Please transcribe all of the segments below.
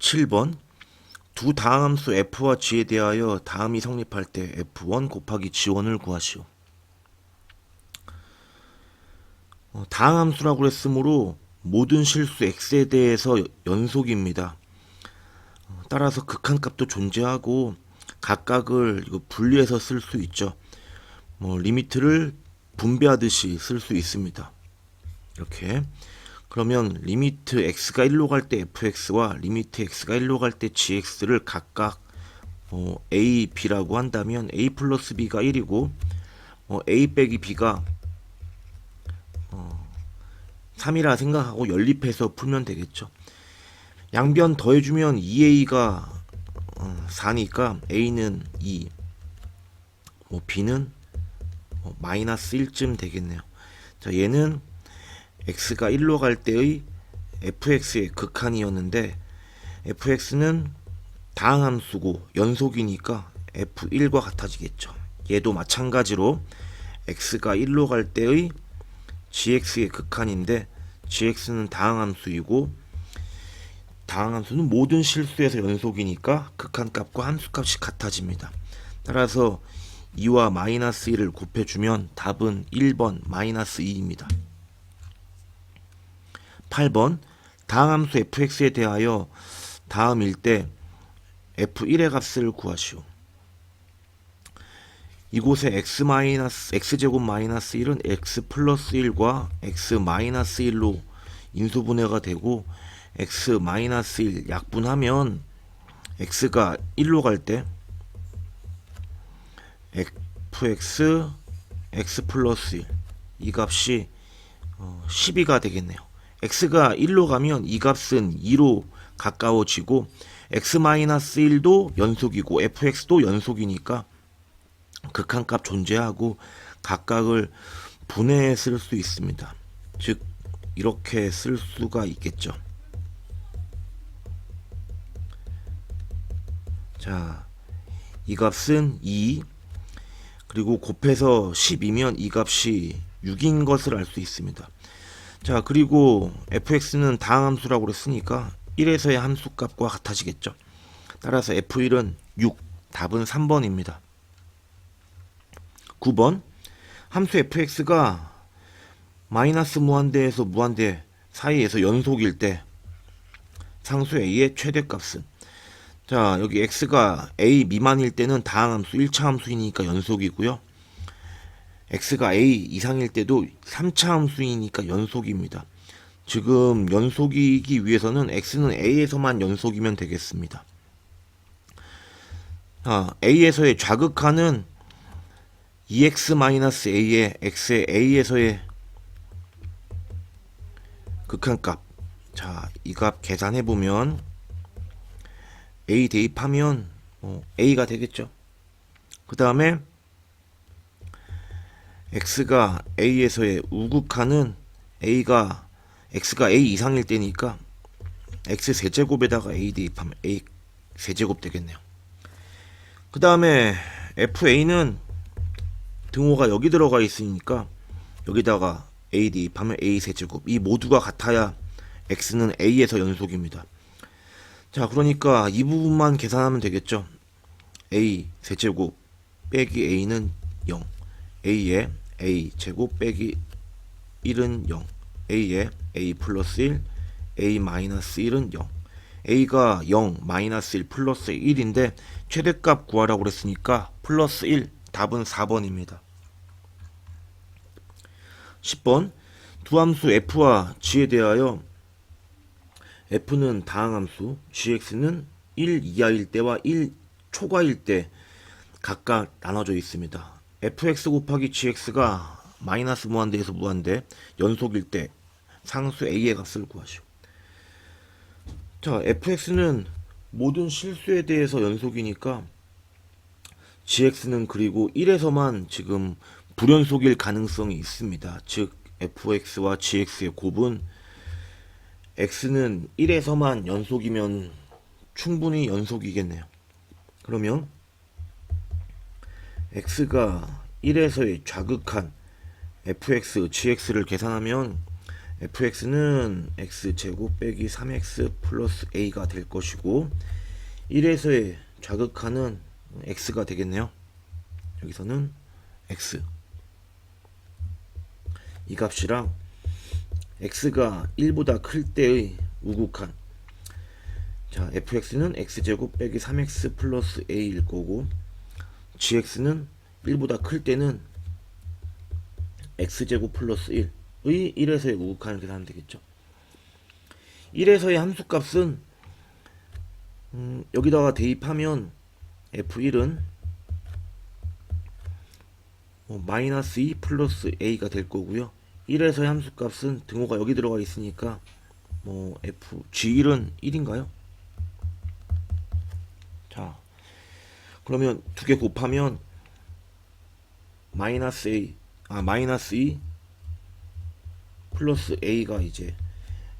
7번 두 다함수 f와 g에 대하여 다음이 성립할 때 f1 곱하기 g1을 구하시오. 어, 다함수라고 그랬으므로 모든 실수 x에 대해서 연속입니다. 어, 따라서 극한값도 존재하고 각각을 분리해서 쓸 수 있죠. 뭐 리미트를 분배하듯이 쓸 수 있습니다. 이렇게 그러면 리미트 x가 1로 갈 때 fx와 리미트 x가 1로 갈 때 gx를 각각 어, a, b라고 한다면 a 플러스 b가 1이고 어, a 빼기 b가 어, 3이라 생각하고 연립해서 풀면 되겠죠. 양변 더해주면 2a가 어, 4니까 a는 2, 뭐 b는 어, 마이너스 1쯤 되겠네요. 자, 얘는 x가 1로 갈 때의 fx의 극한이었는데 fx는 다항함수고 연속이니까 f1과 같아지겠죠. 얘도 마찬가지로 x가 1로 갈 때의 gx의 극한인데 gx는 다항함수이고 다항함수는 모든 실수에서 연속이니까 극한값과 함수값이 같아집니다. 따라서 2와 마이너스 1을 곱해주면 답은 1번 마이너스 2입니다. 8번 다항함수 fx에 대하여 다음일 때 f1의 값을 구하시오. 이곳에 x 마이너스 x제곱 마이너스 1은 x 플러스 1과 x 마이너스 1로 인수분해가 되고 x 마이너스 1 약분하면 x가 1로 갈 때 fx x 플러스 1 이 값이 어, 12가 되겠네요. X가 1로 가면 이 값은 2로 가까워지고 x-1도 연속이고 fx도 연속이니까 극한값 존재하고 각각을 분해해 쓸수 있습니다. 즉 이렇게 쓸 수가 있겠죠. 자, 이 값은 2 그리고 곱해서 12면 이 값이 6인 것을 알 수 있습니다. 자, 그리고 fx는 다항 함수라고 그랬으니까 1에서의 함수 값과 같아지겠죠. 따라서 f1은 6, 답은 3번입니다. 9번 함수 fx가 마이너스 무한대에서 무한대 사이에서 연속일 때 상수 a의 최대값은 자 여기 x가 a 미만일 때는 다항함수 1차 함수이니까 연속이고요. X가 a 이상일 때도 3차 함수이니까 연속입니다. 지금 연속이기 위해서는 x는 a에서만 연속이면 되겠습니다. 아, a에서의 좌극하는 2x-a의 x의 a에서의 극한값 자, 이 값 계산해 보면 a 대입하면 어, a가 되겠죠. 그 다음에 x가 a에서의 우극하는 a가 x가 a 이상일 때니까 x 세제곱에다가 a 대입하면 a 세제곱 되겠네요. 그 다음에 fa는 등호가 여기 들어가 있으니까 여기다가 a 대입하면 a 세제곱 이 모두가 같아야 x는 a에서 연속입니다. 자 그러니까 이 부분만 계산하면 되겠죠. a 세제곱 빼기 a는 0 a에 a 제곱 빼기 1은 0 a에 a 플러스 1 a 마이너스 1은 0 a가 0 마이너스 1 플러스 1인데 최대값 구하라고 그랬으니까 플러스 1 답은 4번입니다. 10번. 두 함수 f와 g에 대하여 f는 다항함수 gx는 1 이하일 때와 1 초과일 때 각각 나눠져 있습니다 fx 곱하기 gx가 마이너스 무한대에서 무한대 연속일 때 상수 a의 값을 구하시오. 자, fx는 모든 실수에 대해서 연속이니까 gx는 그리고 1에서만 지금 불연속일 가능성이 있습니다. 즉 fx와 gx의 곱은 x는 1에서만 연속이면 충분히 연속이겠네요. 그러면 x가 1에서의 좌극한 fx, gx를 계산하면 fx는 x제곱 빼기 3x 플러스 a가 될 것이고 1에서의 좌극하는 x가 되겠네요. 여기서는 x 이 값이랑 x가 1보다 클 때의 우극한 자 fx는 x제곱 빼기 3x 플러스 a일 거고 gx는 1보다 클 때는 x제곱 플러스 1의 1에서의 우극한을 계산하면 되겠죠. 1에서의 함수값은 음, 여기다가 대입하면 f1은 뭐 마이너스 2 플러스 a가 될 거고요. 1에서의 함수값은 등호가 여기 들어가 있으니까 뭐 f g1은 1인가요? 그러면 두 개 곱하면 마이너스 a 아 마이너스 2 플러스 a가 이제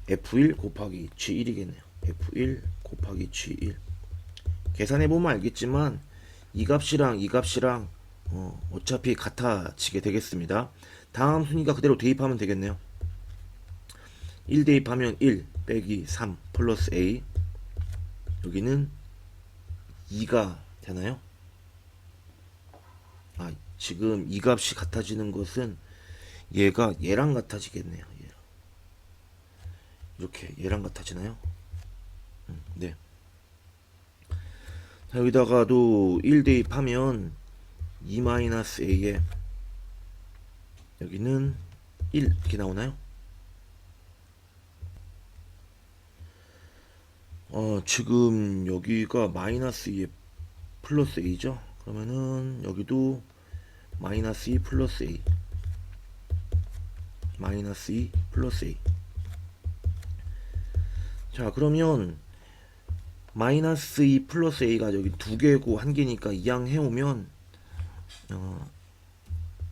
f1 곱하기 g1이겠네요. F1 곱하기 g1 계산해 보면 알겠지만 이 값이랑 이 값이랑 어, 어차피 같아지게 되겠습니다. 다음 순위가 그대로 대입하면 되겠네요. 1 대입하면 1 빼기 3 플러스 a. 여기는 2가 되나요? 아 지금 이 값이 같아지는 것은 얘가 얘랑 같아지겠네요 얘랑. 이렇게 얘랑 같아지나요? 음, 네 자, 여기다가도 1 대입하면 2 마이너스 a에 여기는 1 이렇게 나오나요? 어, 지금 여기가 마이너스 2에 플러스 a죠? 그러면은 여기도 마이너스 2 플러스 a 마이너스 2 플러스 a 자 그러면 마이너스 2 플러스 a가 여기 두 개고 한 개니까 이항 해오면 어,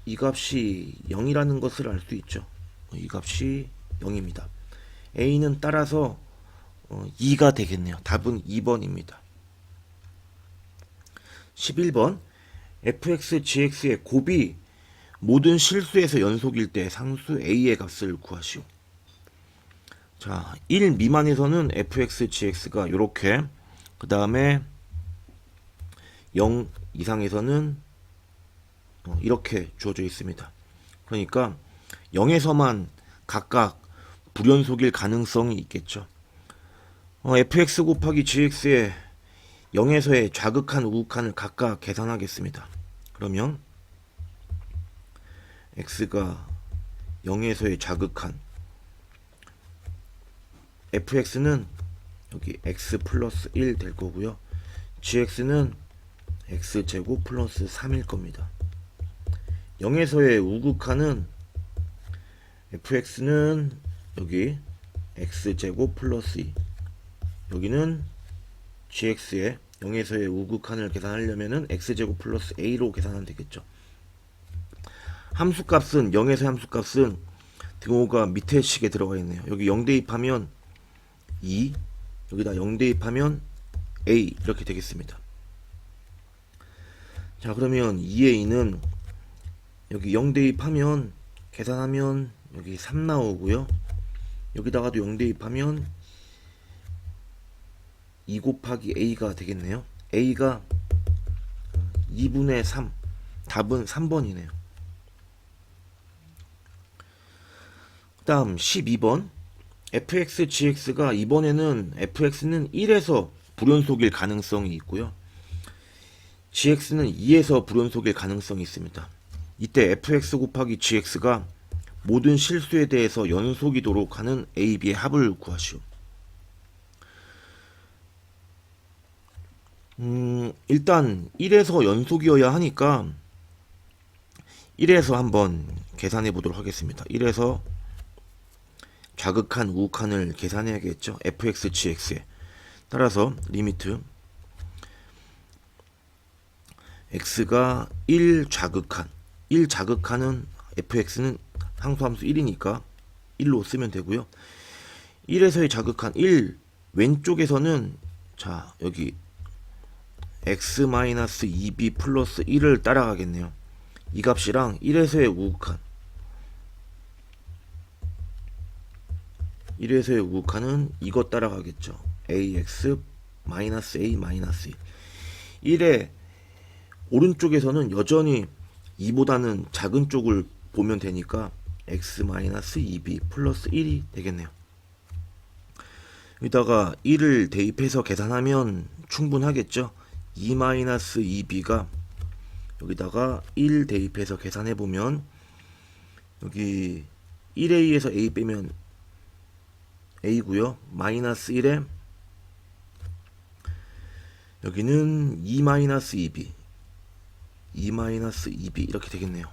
이 값이 0이라는 것을 알 수 있죠. 이 값이 0입니다. a는 따라서 어, 2가 되겠네요. 답은 2번입니다. 11번 fx, gx의 곱이 모든 실수에서 연속일 때 상수 a의 값을 구하시오. 자, 1 미만에서는 fx, gx가 이렇게 그 다음에 0 이상에서는 어, 이렇게 주어져 있습니다. 그러니까 0에서만 각각 불연속일 가능성이 있겠죠. 어, fx 곱하기 gx의 0에서의 좌극한 우극한을 각각 계산하겠습니다. 그러면 x가 0에서의 좌극한 fx는 여기 x 플러스 1 될 거고요. gx는 x제곱 플러스 3일 겁니다. 0에서의 우극한은 fx는 여기 x제곱 플러스 2 여기는 gx의 0에서의 우극한을 계산하려면은 x제곱 플러스 a로 계산하면 되겠죠. 함수값은 0에서 함수값은 등호가 밑에 식에 들어가 있네요. 여기 0 대입하면 2 여기다 0 대입하면 a 이렇게 되겠습니다. 자 그러면 2의 2는 여기 0 대입하면 계산하면 여기 3 나오고요. 여기다가도 0 대입하면 2 곱하기 a가 되겠네요. a가 2분의 3 답은 3번이네요. 그 다음 12번 fx, gx가 이번에는 fx는 1에서 불연속일 가능성이 있고요. gx는 2에서 불연속일 가능성이 있습니다. 이때 fx 곱하기 gx가 모든 실수에 대해서 연속이도록 하는 a, b의 합을 구하시오. 음, 일단 1에서 연속이어야 하니까 1에서 한번 계산해 보도록 하겠습니다. 1에서 좌극한 우극한을 계산해야겠죠. fx, gx에 따라서 리미트 x가 1 좌극한 1 자극하는 fx는 항수함수 1이니까 1로 쓰면 되고요. 1에서의 자극한 1 왼쪽에서는 자 여기 x-2b 플러스 1을 따라가겠네요. 이 값이랑 1에서의 우극한 1에서의 우극한은 이것 따라가겠죠. ax 마이너스 a 마이너스 1. 1의 오른쪽에서는 여전히 2보다는 작은 쪽을 보면 되니까 x 마이너스 2b 플러스 1이 되겠네요. 여기다가 1을 대입해서 계산하면 충분하겠죠. 2 마이너스 2b가 여기다가 1 대입해서 계산해 보면 여기 1a에서 a 빼면 a고요. 마이너스 1에 여기는 2 마이너스 2b 2 마이너스 2b 이렇게 되겠네요.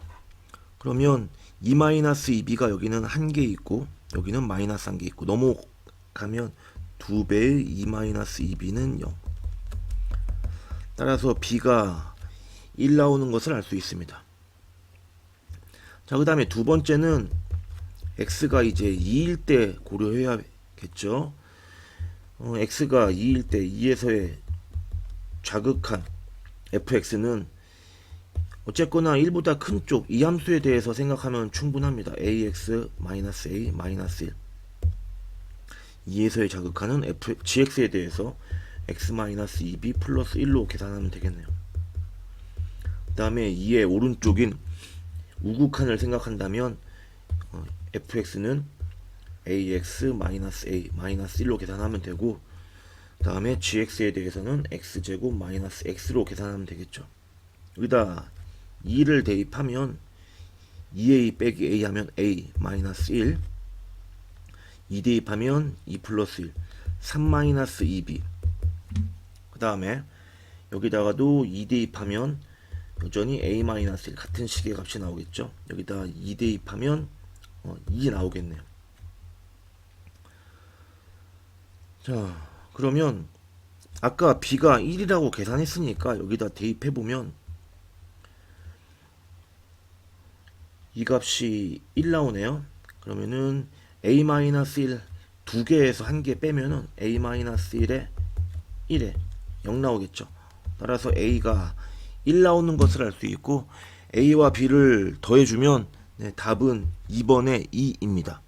그러면 2 마이너스 2b가 여기는 한 개 있고 여기는 마이너스 한 개 있고 넘어가면 두 배의 2 마이너스 2b는 0. 따라서 b가 1 나오는 것을 알 수 있습니다. 자, 그 다음에 두 번째는 x가 이제 2일 때 고려해야겠죠. 어, x가 2일 때 2에서의 좌극한 fx는 어쨌거나 1보다 큰 쪽 이 함수에 대해서 생각하면 충분합니다. ax 마이너스 a 마이너스 1 2에서의 자극하는 f gx에 대해서 x 마이너스 2b 플러스 1로 계산하면 되겠네요. 그 다음에 2의 오른쪽인 우극한을 생각한다면 어, fx는 ax 마이너스 a 마이너스 1로 계산하면 되고 그 다음에 gx에 대해서는 x제곱 마이너스 x로 계산하면 되겠죠. 여기다 2를 대입하면 2a 빼기 a 하면 a 마이너스 1 2 대입하면 2 플러스 1 3 마이너스 2b 그 다음에 여기다가도 2 대입하면 여전히 a 마이너스 1 같은 식의 값이 나오겠죠 여기다 2 대입하면 어, 2 나오겠네요 자 그러면 아까 b가 1이라고 계산했으니까 여기다 대입해 보면 이 값이 1 나오네요. 그러면은 a-1 두 개에서 한 개 빼면은 a-1에 1에 0 나오겠죠. 따라서 a가 1 나오는 것을 알 수 있고 a와 b를 더해주면 네, 답은 2번의 2입니다.